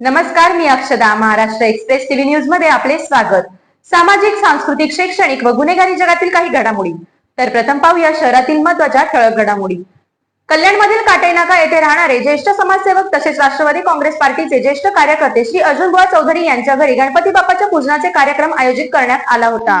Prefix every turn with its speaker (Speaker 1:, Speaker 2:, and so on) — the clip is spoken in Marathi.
Speaker 1: नमस्कार मी अक्षदा महाराष्ट्र एक्सप्रेस टीव्ही न्यूजमध्ये आपले स्वागत. सामाजिक सांस्कृतिक शैक्षणिक व गुन्हेगारी जगातील काही घडामोडी. तर प्रथम पाहूया शहरातील महत्त्वाच्या ठळक घडामोडी. कल्याणमधील काटेनाका येथे राहणारे ज्येष्ठ समाजसेवक तसेच राष्ट्रवादी काँग्रेस पार्टीचे ज्येष्ठ कार्यकर्ते श्री अर्जुन बुवा चौधरी यांच्या घरी गणपती बाप्पाच्या पूजनाचे कार्यक्रम आयोजित करण्यात आला होता.